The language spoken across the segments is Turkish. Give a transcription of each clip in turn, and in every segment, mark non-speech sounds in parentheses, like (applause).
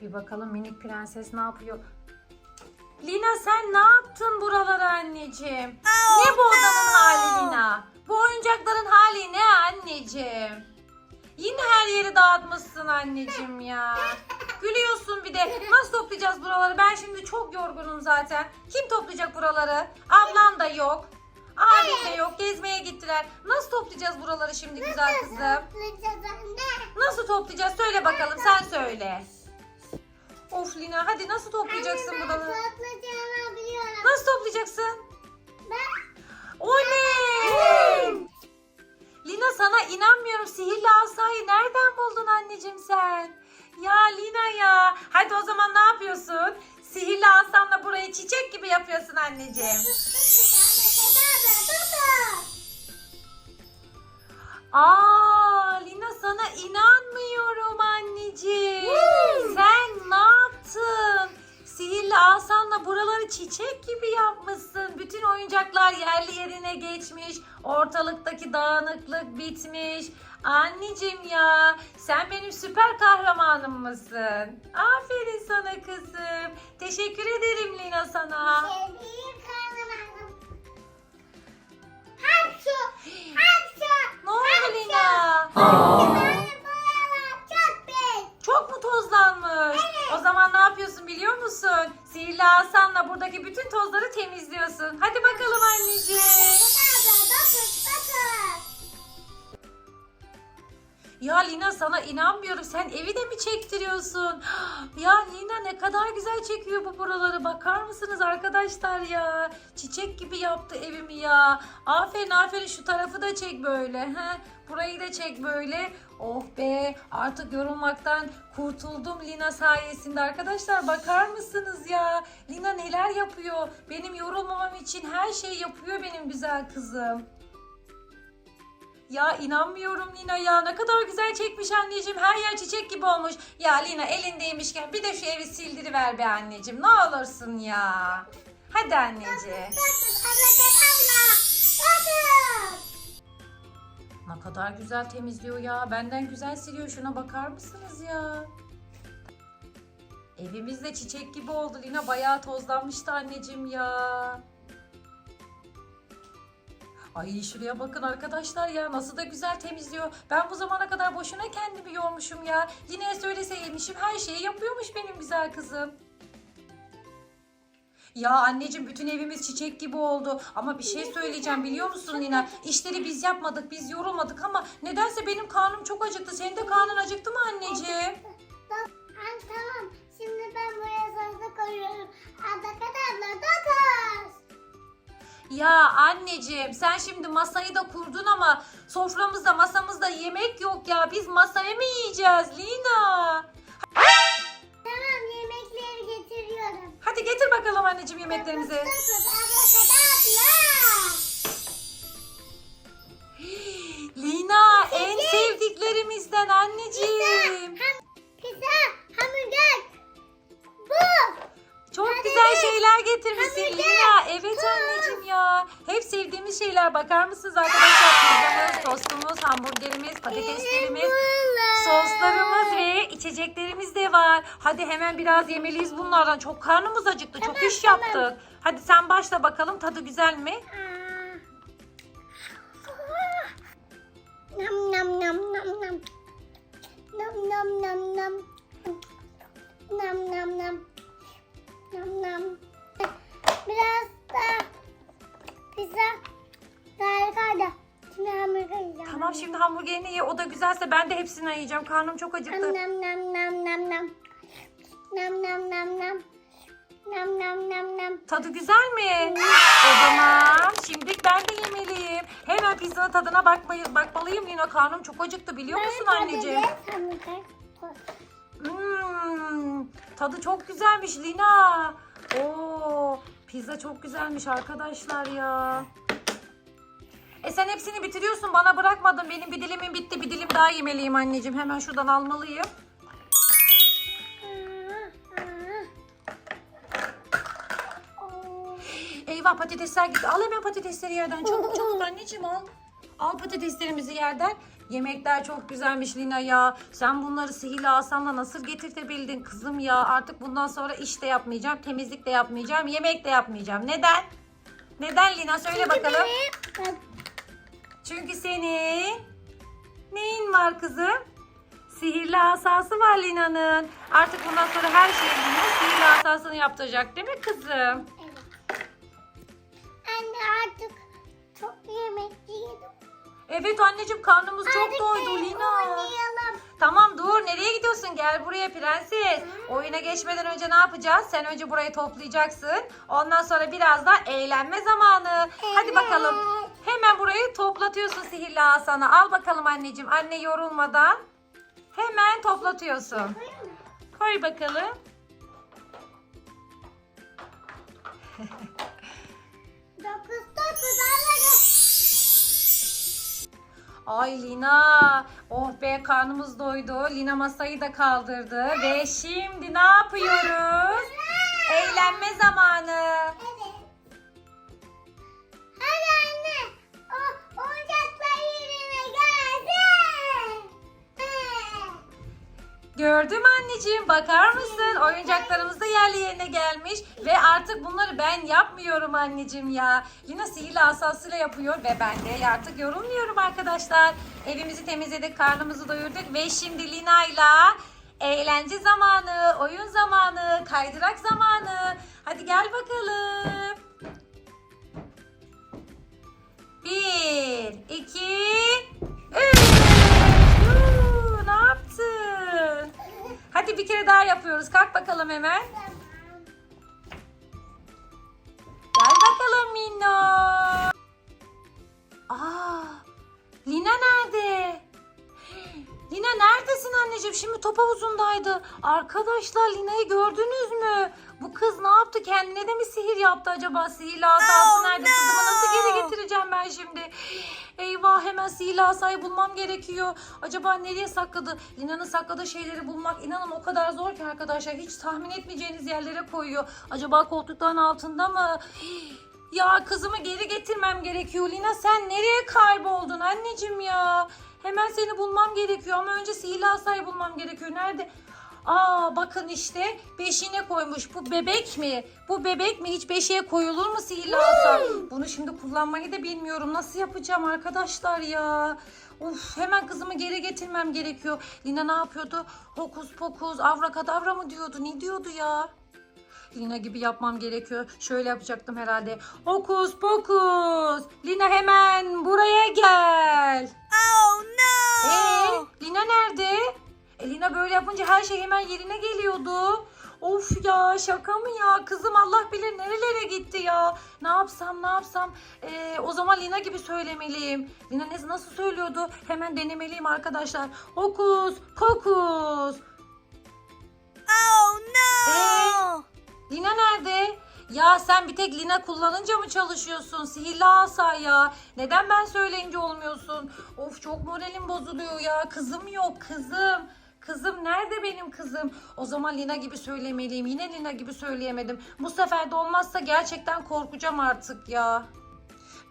Bir bakalım minik prenses ne yapıyor? Lina sen ne yaptın buralara anneciğim? Ne bu odanın hali Lina? Bu oyuncakların hali ne anneciğim? Yine her yeri dağıtmışsın anneciğim ya. (laughs) Gülüyorsun bir de. Nasıl toplayacağız buraları? Ben şimdi çok yorgunum zaten. Kim toplayacak buraları? Ablan da yok. Abim de yok. Gezmeye gittiler. Nasıl toplayacağız buraları şimdi güzel kızım? Toplayacağız anne. Nasıl toplayacağız? Söyle bakalım sen söyle. Of Lina hadi nasıl toplayacaksın Anne, buraları? toplayacağımı biliyorum. Nasıl toplayacaksın? Ben Oley! Lina sana inanmıyorum. Sihirli asayı nereden buldun anneciğim sen? Ya Lina ya. Hadi o zaman ne yapıyorsun? Sihirli asanla burayı çiçek gibi yapıyorsun anneciğim. (laughs) Aa Lina sana inanmıyorum çiçek gibi yapmışsın. Bütün oyuncaklar yerli yerine geçmiş. Ortalıktaki dağınıklık bitmiş. Anneciğim ya sen benim süper kahramanım mısın? Aferin sana kızım. Teşekkür ederim Lina sana. Sevdiğim kahramanım. Hapşu, (gasps) hapşu. Ne oldu Lina? Böyle boyalar çok büyük. Çok mu tozlanmış? O zaman ne yapıyorsun biliyor musun? Sihirli asanla buradaki bütün tozları temizliyorsun. Hadi bakalım anneciğim. Ya Lina sana inanmıyorum. Sen evi de mi çektiriyorsun? (gasps) Ya Lina ne kadar güzel çekiyor bu buraları. Bakar mısınız arkadaşlar ya? Çiçek gibi yaptı evimi ya. Aferin aferin şu tarafı da çek böyle. He? Burayı da çek böyle. Oh be artık yorulmaktan kurtuldum Lina sayesinde. Arkadaşlar bakar mısınız ya? Lina neler yapıyor? Benim yorulmamam için her şeyi yapıyor benim güzel kızım. Ya inanmıyorum Lina ya. Ne kadar güzel çekmiş anneciğim. Her yer çiçek gibi olmuş. Ya Lina elindeymişken bir de şu evi sildiriver be anneciğim. Ne olursun ya. Hadi anneciğim. Ne kadar güzel temizliyor ya. Benden güzel siliyor. Şuna bakar mısınız ya? Evimiz de çiçek gibi oldu Lina. Bayağı tozlanmıştı anneciğim ya. Ay şuraya bakın arkadaşlar ya nasıl da güzel temizliyor. Ben bu zamana kadar boşuna kendimi yormuşum ya. Yine söyleseymişim her şeyi yapıyormuş benim güzel kızım. Ya anneciğim bütün evimiz çiçek gibi oldu. Ama bir şey söyleyeceğim biliyor musun Lina? İşleri biz yapmadık, biz yorulmadık ama nedense benim karnım çok acıktı. Senin de karnın acıktı mı anneciğim? An, tamam. Şimdi ben buraya salata koyuyorum. Adakat abla dokuz. Ya anneciğim sen şimdi masayı da kurdun ama soframızda masamızda yemek yok ya. Biz masaya mı yiyeceğiz Lina? Tamam yemekleri getiriyorum. Hadi getir bakalım anneciğim yemeklerimizi. Lina en sevdiklerimizden anneciğim. Şeyler getirmişsin. Lina. Evet anneciğim ya. Hep sevdiğimiz şeyler. Bakar mısınız arkadaşlar? Pizzamız, tostumuz, hamburgerimiz, patateslerimiz, soslarımız ve içeceklerimiz de var. Hadi hemen biraz yemeliyiz bunlardan. Çok karnımız acıktı. Çok Tamam, iş tamam. yaptık. Hadi sen başla bakalım. Tadı güzel mi? Nam nam nam nam nam. Nam nam nam nam. Nam nam nam. Nam nam. Biraz da pizza. Harikaydı. Şimdi hamburger yiyeceğim. Tamam şimdi hamburgerini ye. O da güzelse ben de hepsini yiyeceğim. Karnım çok acıktı. Nam nam nam nam nam. Nam nam nam nam. Nam nam nam nam. Tadı güzel mi? O zaman şimdi ben de yemeliyim. Hemen pizzanın tadına bakmayı, bakmalıyım Lina. Karnım çok acıktı biliyor musun anneciğim? Hamburger. Hmm, tadı çok güzelmiş Lina. Oo, pizza çok güzelmiş arkadaşlar ya. E sen hepsini bitiriyorsun bana bırakmadın. Benim bir dilimim bitti. Bir dilim daha yemeliyim anneciğim. Hemen şuradan almalıyım. Eyvah patatesler gitti. Al hemen patatesleri yerden. Çabuk çabuk anneciğim al. Al patateslerimizi yerden. Yemekler çok güzelmiş Lina ya. Sen bunları sihirli asanla nasıl getirtebildin kızım ya? Artık bundan sonra iş de yapmayacağım, temizlik de yapmayacağım, yemek de yapmayacağım. Neden? Neden Lina söyle bakalım. Benim, Çünkü senin neyin var kızım? Sihirli asası var Lina'nın. Artık bundan sonra her şeyi Lina sihirli asasını yaptıracak değil mi kızım? Evet anneciğim karnımız çok Artık doydu Lina. Oynayalım. Tamam dur nereye gidiyorsun gel buraya prenses. Oyuna geçmeden önce ne yapacağız? Sen önce burayı toplayacaksın. Ondan sonra biraz da eğlenme zamanı. Hadi Evet. bakalım. Hemen burayı toplatıyorsun sihirli asana. Al bakalım anneciğim anne yorulmadan. Hemen toplatıyorsun. Koy bakalım. Dokuz dokuz anne. Ay Lina. Oh be karnımız doydu. Lina masayı da kaldırdı. Ve şimdi ne yapıyoruz? Eğlenme zamanı. Evet. Gördüm anneciğim bakar mısın? Oyuncaklarımız da yerli yerine gelmiş. Ve artık bunları ben yapmıyorum anneciğim ya. Lina sihirli asasıyla yapıyor ve ben de artık yorulmuyorum arkadaşlar. Evimizi temizledik, karnımızı doyurduk ve şimdi Lina'yla eğlence zamanı, oyun zamanı, kaydırak zamanı. Hadi gel bakalım. Bir, iki, Hadi bir kere daha yapıyoruz. Kalk bakalım hemen. Gel bakalım Minno. Aa, Lina nerede? Lina neredesin anneciğim? Şimdi top havuzundaydı. Arkadaşlar Lina'yı gördünüz mü? Bu kız ne yaptı? Kendine de mi sihir yaptı acaba? Sihirli asası nerede? Kızımı nasıl geri getireceğim ben şimdi? Eyvah hemen sihirli asayı bulmam gerekiyor. Acaba nereye sakladı? Lina'nın sakladığı şeyleri bulmak inanın o kadar zor ki arkadaşlar. Hiç tahmin etmeyeceğiniz yerlere koyuyor. Acaba koltukların altında mı? Ya kızımı geri getirmem gerekiyor. Lina sen nereye kayboldun anneciğim ya? Hemen seni bulmam gerekiyor ama önce sihirli asayı bulmam gerekiyor. Nerede? Aa bakın işte beşiğine koymuş. Bu bebek mi? Bu bebek mi? Hiç beşiğe koyulur mu sihirli asa? Bunu şimdi kullanmayı da bilmiyorum. Nasıl yapacağım arkadaşlar ya? Uf hemen kızımı geri getirmem gerekiyor. Lina ne yapıyordu? Hokus pokus avrakadabra mı diyordu? Ne diyordu ya? Lina gibi yapmam gerekiyor. Şöyle yapacaktım herhalde. Hokus pokus. Lina hemen buraya gel. Lina böyle yapınca her şey hemen yerine geliyordu. Of ya şaka mı ya? Kızım Allah bilir nerelere gitti ya. Ne yapsam ne yapsam? Ee, o zaman Lina gibi söylemeliyim. Lina ne, nasıl söylüyordu? Hemen denemeliyim arkadaşlar. Hokus pokus. Oh no! Ee? Lina nerede? Ya sen bir tek Lina kullanınca mı çalışıyorsun? Sihirli asa ya. Neden ben söyleyince olmuyorsun? Of çok moralim bozuluyor ya. Kızım yok kızım. Kızım nerede benim kızım? O zaman Lina gibi söylemeliyim. Yine Lina gibi söyleyemedim. Bu sefer de olmazsa gerçekten korkacağım artık ya.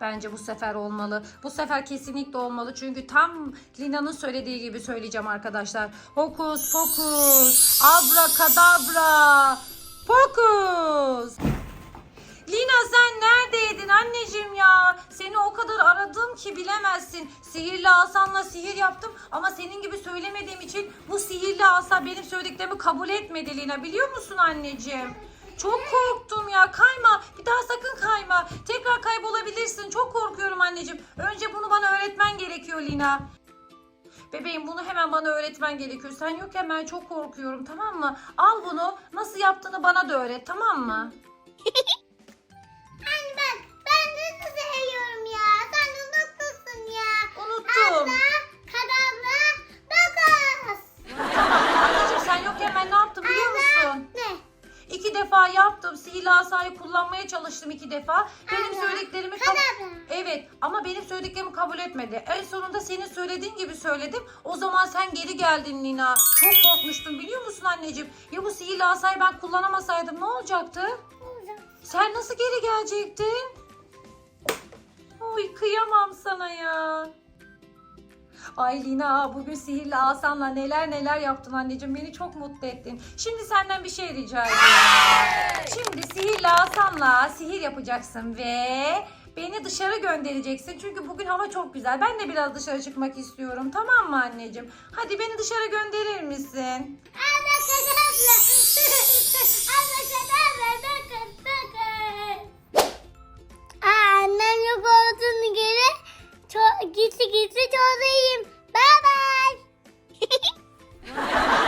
Bence bu sefer olmalı. Bu sefer kesinlikle olmalı. Çünkü tam Lina'nın söylediği gibi söyleyeceğim arkadaşlar. Hokus pokus, abrakadabra, pokus. Lina sen neredeydin anneciğim ya? Aradım ki bilemezsin. Sihirli asanla sihir yaptım ama senin gibi söylemediğim için bu sihirli asa benim söylediklerimi kabul etmedi Lina. Biliyor musun anneciğim? Çok korktum ya. Kayma. Bir daha sakın kayma. Tekrar kaybolabilirsin. Çok korkuyorum anneciğim. Önce bunu bana öğretmen gerekiyor Lina. Bebeğim bunu hemen bana öğretmen gerekiyor. Sen yokken ben çok korkuyorum tamam mı? Al bunu. Nasıl yaptığını bana da öğret tamam mı (laughs) defa yaptım. Sihirli asayı kullanmaya çalıştım iki defa. Benim Ana, söylediklerimi kab-. Evet ama benim söylediklerimi kabul etmedi. En sonunda senin söylediğin gibi söyledim. O zaman sen geri geldin Nina. Çok korkmuştum biliyor musun anneciğim? Ya bu sihirli asayı ben kullanamasaydım ne olacaktı? Olacak. Sen nasıl geri gelecektin? Oy kıyamam sana ya. Ay Lina bugün sihirli asanla neler neler yaptın anneciğim. Beni çok mutlu ettin. Şimdi senden bir şey rica ediyorum. Şimdi sihirli asanla sihir yapacaksın ve beni dışarı göndereceksin. Çünkü bugün hava çok güzel. Ben de biraz dışarı çıkmak istiyorum. Tamam mı anneciğim? Hadi beni dışarı gönderir misin? gizli gizli çözeyim. Bye bye. (laughs)